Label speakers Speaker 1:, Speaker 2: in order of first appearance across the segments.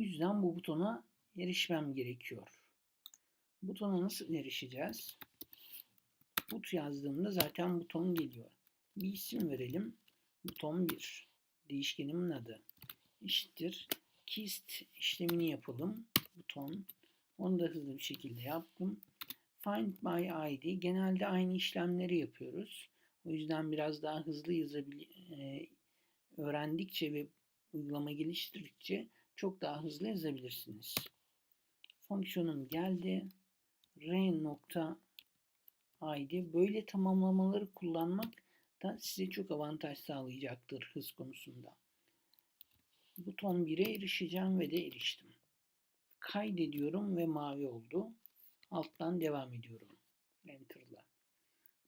Speaker 1: Bu yüzden bu butona erişmem gerekiyor. Butona nasıl erişeceğiz? But yazdığımda zaten buton geliyor. Bir isim verelim. Buton 1. Değişkenimin adı. Eşittir. Kist işlemini yapalım. Buton. Onu da hızlı bir şekilde yaptım. Find by ID. Genelde aynı işlemleri yapıyoruz. O yüzden biraz daha hızlı yazabil e, öğrendikçe ve uygulama geliştirdikçe çok daha hızlı yazabilirsiniz. Fonksiyonum geldi. R nokta ID. Böyle tamamlamaları kullanmak da size çok avantaj sağlayacaktır hız konusunda. Buton 1'e erişeceğim ve de eriştim. Kaydediyorum ve mavi oldu. Alttan devam ediyorum. Enter'la.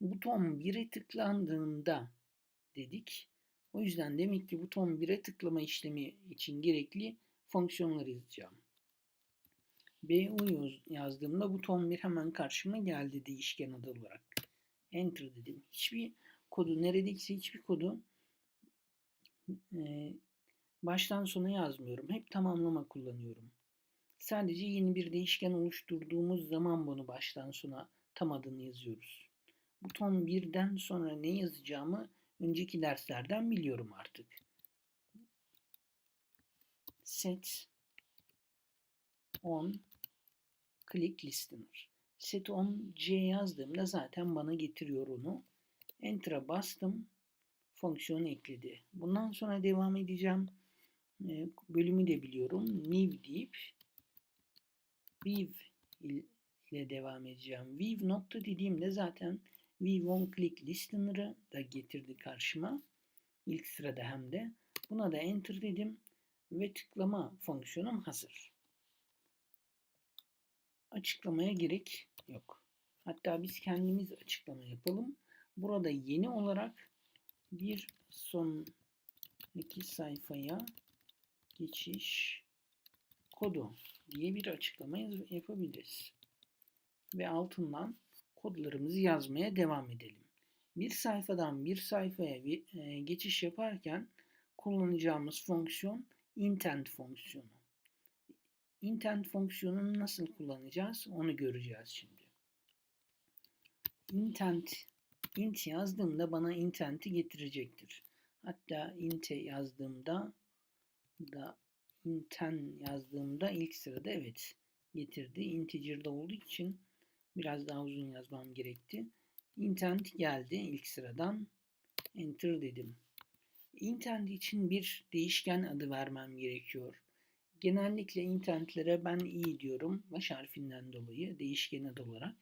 Speaker 1: Buton 1'e tıklandığında dedik. O yüzden demek ki buton 1'e tıklama işlemi için gerekli fonksiyonları yazacağım. BU yazdığımda buton 1 hemen karşıma geldi değişken adı olarak. Enter dedim. Hiçbir kodu, neredeyse hiçbir kodu e, baştan sona yazmıyorum. Hep tamamlama kullanıyorum. Sadece yeni bir değişken oluşturduğumuz zaman bunu baştan sona tam adını yazıyoruz. Buton 1'den sonra ne yazacağımı önceki derslerden biliyorum artık. Set on click listener. Set on C yazdığımda zaten bana getiriyor onu. Enter'a bastım. Fonksiyonu ekledi. Bundan sonra devam edeceğim. E, bölümü de biliyorum. New deyip Viv ile devam edeceğim. Viv nokta dediğimde zaten Viv on click listener'ı da getirdi karşıma. İlk sırada hem de. Buna da enter dedim ve tıklama fonksiyonum hazır. Açıklamaya gerek yok. Hatta biz kendimiz açıklama yapalım. Burada yeni olarak bir sonraki sayfaya geçiş kodu diye bir açıklama yapabiliriz. Ve altından kodlarımızı yazmaya devam edelim. Bir sayfadan bir sayfaya e, geçiş yaparken kullanacağımız fonksiyon intent fonksiyonu. Intent fonksiyonunu nasıl kullanacağız onu göreceğiz şimdi. Intent int yazdığımda bana intent'i getirecektir. Hatta int'e yazdığımda da inten yazdığımda ilk sırada evet getirdi. Integer'da olduğu için biraz daha uzun yazmam gerekti. Intent geldi ilk sıradan. Enter dedim. Intent için bir değişken adı vermem gerekiyor. Genellikle intentlere ben i diyorum. Baş harfinden dolayı değişken adı olarak.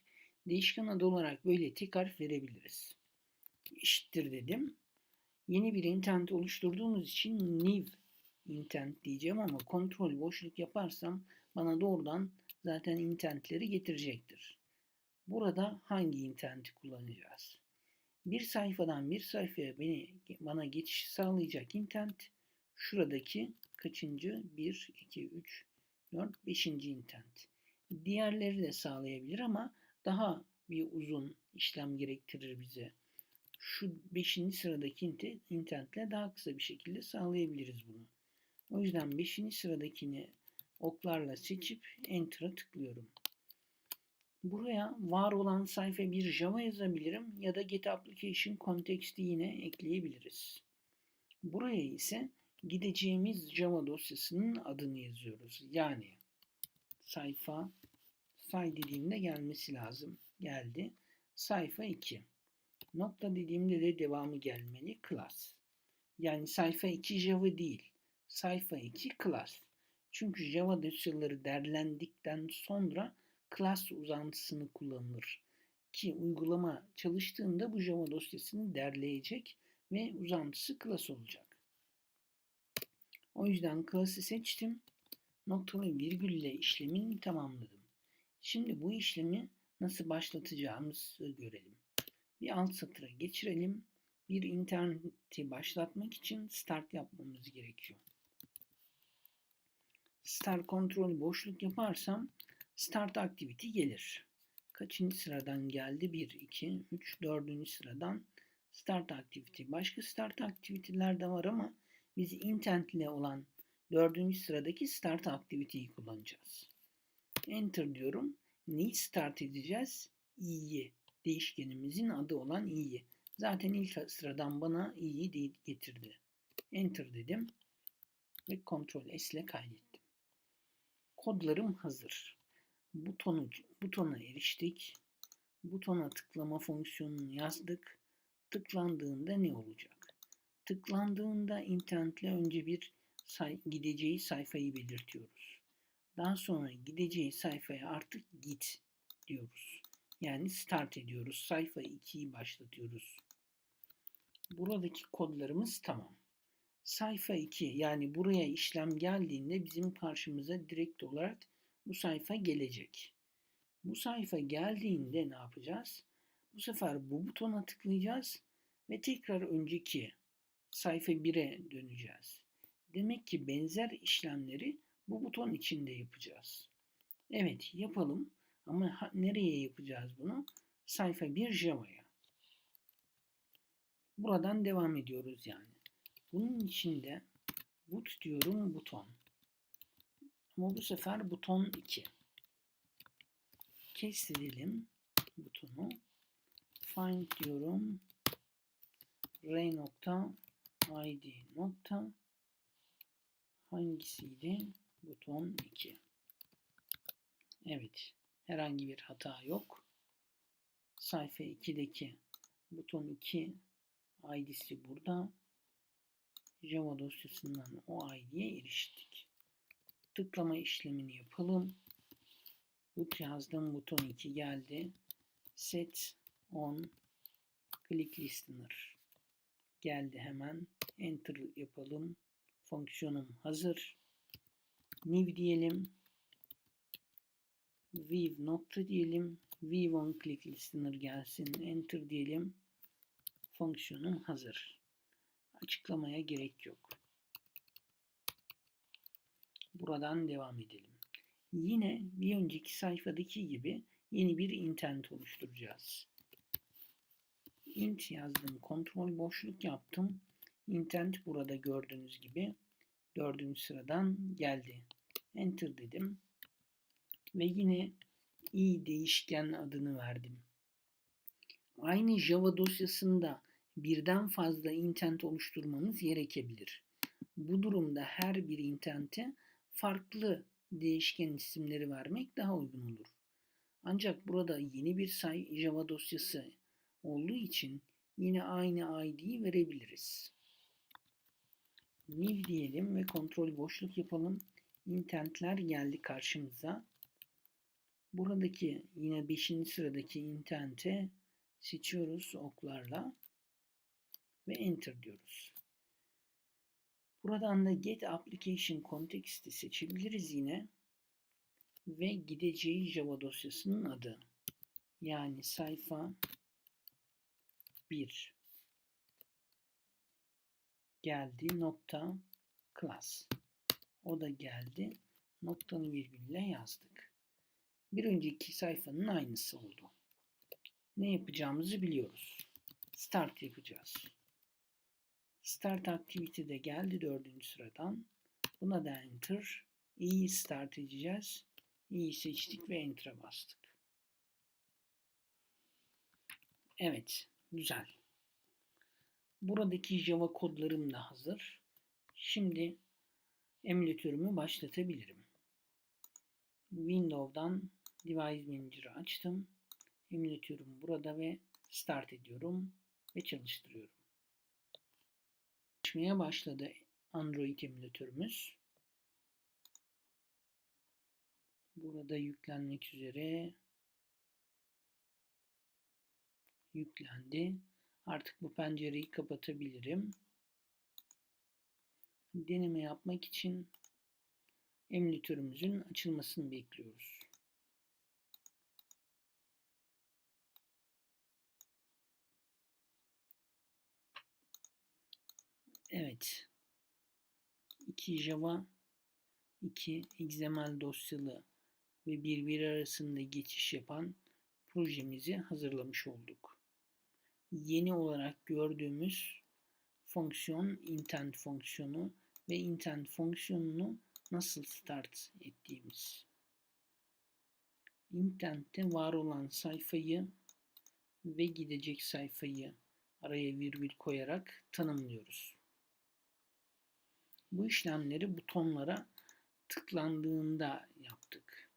Speaker 1: Değişken adı olarak böyle tek harf verebiliriz. Eşittir dedim. Yeni bir intent oluşturduğumuz için new intent diyeceğim ama kontrol boşluk yaparsam bana doğrudan zaten intentleri getirecektir. Burada hangi intenti kullanacağız? Bir sayfadan bir sayfaya beni bana geçiş sağlayacak intent şuradaki kaçıncı? 1, 2, 3, 4, 5. intent. Diğerleri de sağlayabilir ama daha bir uzun işlem gerektirir bize. Şu 5. sıradaki intentle daha kısa bir şekilde sağlayabiliriz bunu. O yüzden 5. sıradakini oklarla seçip Enter'a tıklıyorum. Buraya var olan sayfa bir Java yazabilirim ya da Get Application Context'i yine ekleyebiliriz. Buraya ise gideceğimiz Java dosyasının adını yazıyoruz. Yani sayfa say dediğimde gelmesi lazım. Geldi. Sayfa 2. Nokta dediğimde de devamı gelmeli. Class. Yani sayfa 2 Java değil sayfa 2 class. Çünkü Java dosyaları derlendikten sonra class uzantısını kullanılır. Ki uygulama çalıştığında bu Java dosyasını derleyecek ve uzantısı class olacak. O yüzden class'ı seçtim. Noktalı virgülle işlemini tamamladım. Şimdi bu işlemi nasıl başlatacağımızı görelim. Bir alt satıra geçirelim. Bir interneti başlatmak için start yapmamız gerekiyor. Start kontrol boşluk yaparsam start activity gelir. Kaçıncı sıradan geldi? 1, 2, 3, 4. sıradan start activity. Başka start activity'ler de var ama biz intent ile olan dördüncü sıradaki start activity'yi kullanacağız. Enter diyorum. Neyi start edeceğiz? i'yi. Değişkenimizin adı olan i'yi. Zaten ilk sıradan bana i'yi getirdi. Enter dedim ve Ctrl S ile kaydettim. Kodlarım hazır. Butonu, butona eriştik. Butona tıklama fonksiyonunu yazdık. Tıklandığında ne olacak? Tıklandığında internetle önce bir say gideceği sayfayı belirtiyoruz. Daha sonra gideceği sayfaya artık git diyoruz. Yani start ediyoruz. Sayfa 2'yi başlatıyoruz. Buradaki kodlarımız tamam. Sayfa 2 yani buraya işlem geldiğinde bizim karşımıza direkt olarak bu sayfa gelecek. Bu sayfa geldiğinde ne yapacağız? Bu sefer bu butona tıklayacağız ve tekrar önceki sayfa 1'e döneceğiz. Demek ki benzer işlemleri bu buton içinde yapacağız. Evet yapalım ama nereye yapacağız bunu? Sayfa 1 Java'ya. Buradan devam ediyoruz yani. Bunun içinde boot diyorum buton. Ama bu sefer buton 2. Kestirelim butonu. Find diyorum. Ray nokta id nokta hangisiydi? Buton 2. Evet. Herhangi bir hata yok. Sayfa 2'deki buton 2 id'si burada. Java dosyasından o id'ye eriştik. Tıklama işlemini yapalım. Boot yazdım. Buton 2 geldi. Set on click listener geldi hemen. Enter yapalım. Fonksiyonum hazır. New diyelim. View nokta diyelim. View on click listener gelsin. Enter diyelim. Fonksiyonum hazır. Açıklamaya gerek yok. Buradan devam edelim. Yine bir önceki sayfadaki gibi yeni bir intent oluşturacağız. int yazdım. Kontrol boşluk yaptım. Intent burada gördüğünüz gibi dördüncü sıradan geldi. Enter dedim. Ve yine i değişken adını verdim. Aynı Java dosyasında birden fazla intent oluşturmanız gerekebilir. Bu durumda her bir intente farklı değişken isimleri vermek daha uygun olur. Ancak burada yeni bir say Java dosyası olduğu için yine aynı ID'yi verebiliriz. New diyelim ve kontrol boşluk yapalım. Intentler geldi karşımıza. Buradaki yine 5. sıradaki intente seçiyoruz oklarla ve enter diyoruz. Buradan da get application context'i seçebiliriz yine ve gideceği Java dosyasının adı. Yani sayfa 1 geldi nokta class. O da geldi. Noktalı virgülle yazdık. Bir önceki sayfanın aynısı oldu. Ne yapacağımızı biliyoruz. Start yapacağız. Start activity de geldi dördüncü sıradan. Buna da enter. İyi start edeceğiz. İyi seçtik ve enter'a bastık. Evet. Güzel. Buradaki Java kodlarım da hazır. Şimdi emülatörümü başlatabilirim. Windows'dan Device Manager'ı açtım. Emülatörüm burada ve start ediyorum ve çalıştırıyorum. Çalışmaya başladı Android emülatörümüz. Burada yüklenmek üzere yüklendi. Artık bu pencereyi kapatabilirim. Deneme yapmak için emülatörümüzün açılmasını bekliyoruz. Evet. 2 Java 2 XML dosyalı ve birbiri arasında geçiş yapan projemizi hazırlamış olduk yeni olarak gördüğümüz fonksiyon intent fonksiyonu ve intent fonksiyonunu nasıl start ettiğimiz. Intent'te var olan sayfayı ve gidecek sayfayı araya virgül koyarak tanımlıyoruz. Bu işlemleri butonlara tıklandığında yaptık.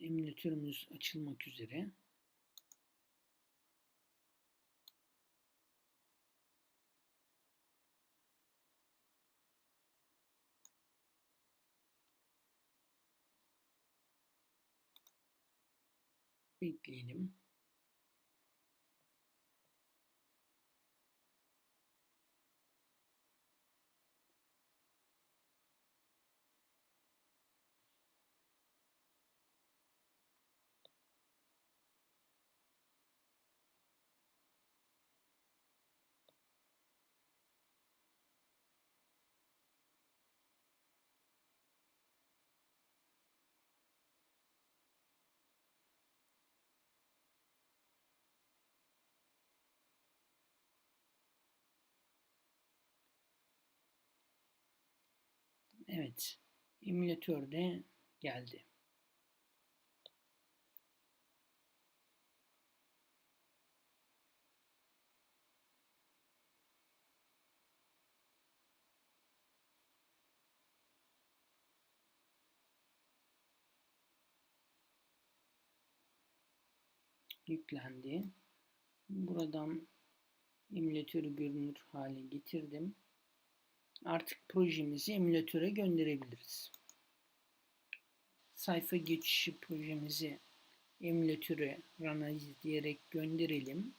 Speaker 1: Emülatörümüz açılmak üzere. Bekleyelim. Evet. Emülatör de geldi. Yüklendi. Buradan emülatörü görünür hale getirdim artık projemizi emülatöre gönderebiliriz. Sayfa geçişi projemizi emülatöre run diyerek gönderelim.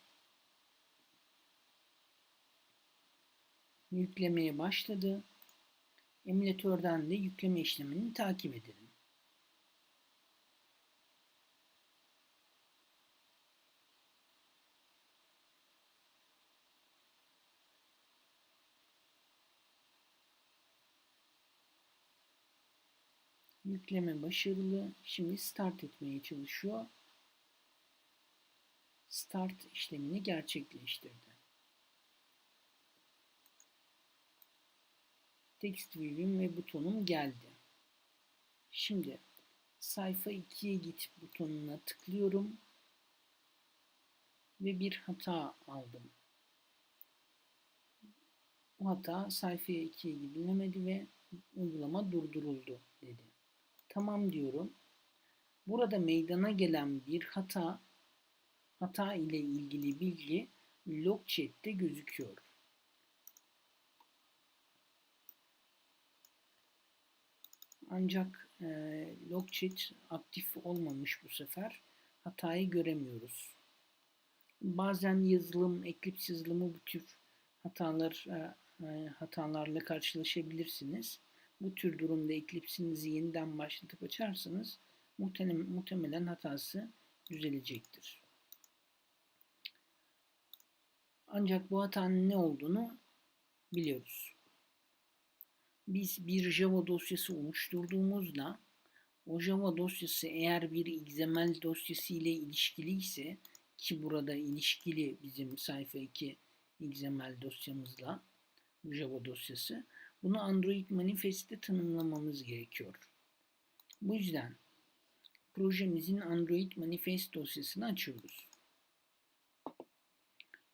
Speaker 1: Yüklemeye başladı. Emülatörden de yükleme işlemini takip edelim. Yükleme başarılı. Şimdi start etmeye çalışıyor. Start işlemini gerçekleştirdi. Text view'im ve butonum geldi. Şimdi sayfa 2'ye git butonuna tıklıyorum ve bir hata aldım. Bu hata sayfaya 2'ye gidilemedi ve uygulama durduruldu dedi. Tamam diyorum. Burada meydana gelen bir hata, hata ile ilgili bilgi log chat'te gözüküyor. Ancak e, log chat aktif olmamış bu sefer. Hatayı göremiyoruz. Bazen yazılım, Eclipse yazılımı bu tür hatalar e, e hatalarla karşılaşabilirsiniz. Bu tür durumda Eclipse'inizi yeniden başlatıp açarsanız muhtemelen hatası düzelecektir. Ancak bu hatanın ne olduğunu biliyoruz. Biz bir Java dosyası oluşturduğumuzda o Java dosyası eğer bir XML dosyası ile ilişkili ise ki burada ilişkili bizim sayfa 2 XML dosyamızla Java dosyası bunu Android Manifest'te tanımlamamız gerekiyor. Bu yüzden projemizin Android Manifest dosyasını açıyoruz.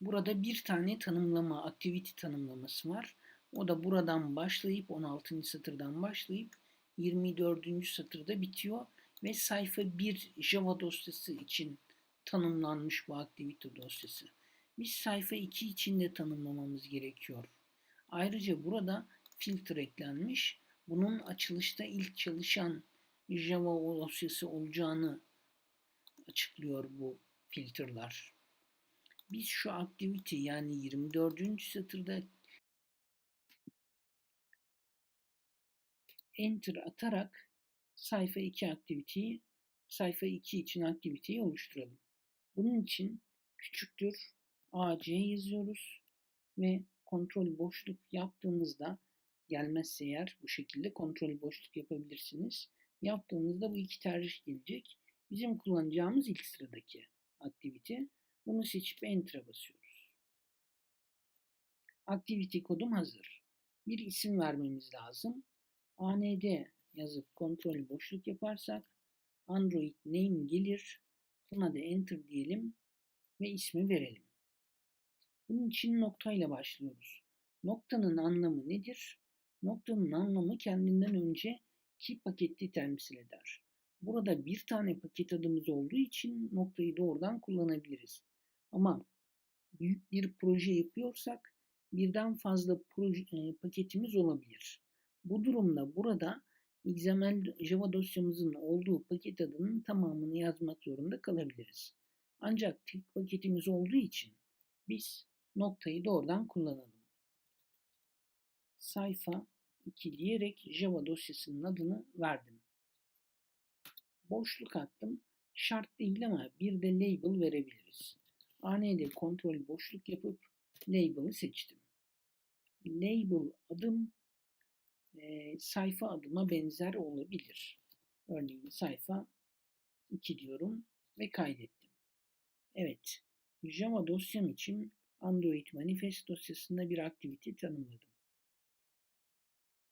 Speaker 1: Burada bir tane tanımlama, activity tanımlaması var. O da buradan başlayıp 16. satırdan başlayıp 24. satırda bitiyor ve sayfa 1 Java dosyası için tanımlanmış bu activity dosyası. Biz sayfa 2 için de tanımlamamız gerekiyor. Ayrıca burada filtre eklenmiş. Bunun açılışta ilk çalışan Java dosyası olacağını açıklıyor bu filtreler. Biz şu activity yani 24. satırda enter atarak sayfa 2 aktiviteyi sayfa 2 için aktiviteyi oluşturalım. Bunun için küçüktür AC yazıyoruz ve kontrol boşluk yaptığımızda gelmezse eğer bu şekilde kontrol boşluk yapabilirsiniz. Yaptığımızda bu iki tercih gelecek. Bizim kullanacağımız ilk sıradaki aktivite. Bunu seçip Enter'a basıyoruz. Aktivite kodum hazır. Bir isim vermemiz lazım. AND yazıp kontrol boşluk yaparsak Android name gelir. Buna da enter diyelim ve ismi verelim. Bunun için noktayla başlıyoruz. Noktanın anlamı nedir? Noktanın anlamı kendinden önce iki paketi temsil eder. Burada bir tane paket adımız olduğu için noktayı doğrudan kullanabiliriz. Ama büyük bir proje yapıyorsak birden fazla proje, e, paketimiz olabilir. Bu durumda burada XML Java dosyamızın olduğu paket adının tamamını yazmak zorunda kalabiliriz. Ancak tek paketimiz olduğu için biz noktayı doğrudan kullanalım. Sayfa 2 diyerek Java dosyasının adını verdim. Boşluk attım. Şart değil ama bir de label verebiliriz. AND kontrol boşluk yapıp label'ı seçtim. Label adım e, sayfa adıma benzer olabilir. Örneğin sayfa 2 diyorum ve kaydettim. Evet, Java dosyam için Android Manifest dosyasında bir aktivite tanımladım.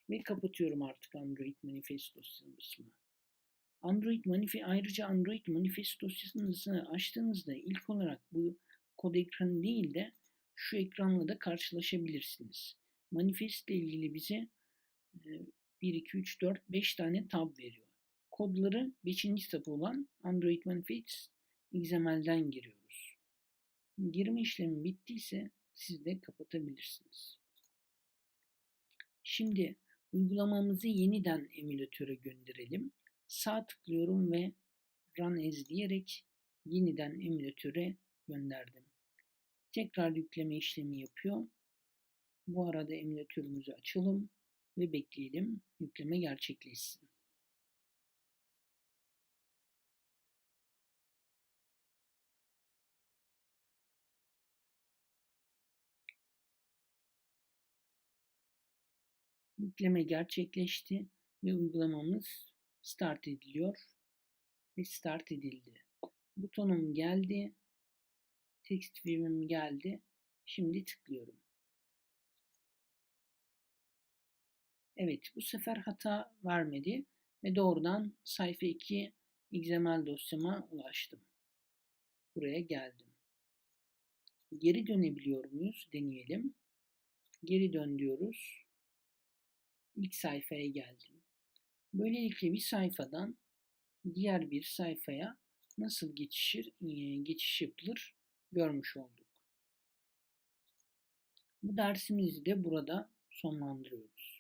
Speaker 1: Ve kapatıyorum artık Android Manifest dosyasını. Android Manifest, ayrıca Android Manifest dosyasını açtığınızda ilk olarak bu kod ekranı değil de şu ekranla da karşılaşabilirsiniz. Manifest ile ilgili bize 1, 2, 3, 4, 5 tane tab veriyor. Kodları 5. tabı olan Android Manifest XML'den giriyoruz. Girme işlemi bittiyse siz de kapatabilirsiniz. Şimdi uygulamamızı yeniden emülatöre gönderelim. Sağ tıklıyorum ve Run As diyerek yeniden emülatöre gönderdim. Tekrar yükleme işlemi yapıyor. Bu arada emülatörümüzü açalım ve bekleyelim yükleme gerçekleşsin. Yükleme gerçekleşti ve uygulamamız start ediliyor ve start edildi. Butonum geldi. Text view'im geldi. Şimdi tıklıyorum. Evet bu sefer hata vermedi ve doğrudan sayfa 2 XML dosyama ulaştım. Buraya geldim. Geri dönebiliyor muyuz? Deneyelim. Geri dön diyoruz. İlk sayfaya geldim. Böylelikle bir sayfadan diğer bir sayfaya nasıl geçişir, e, geçiş yapılır görmüş olduk. Bu dersimizi de burada sonlandırıyoruz.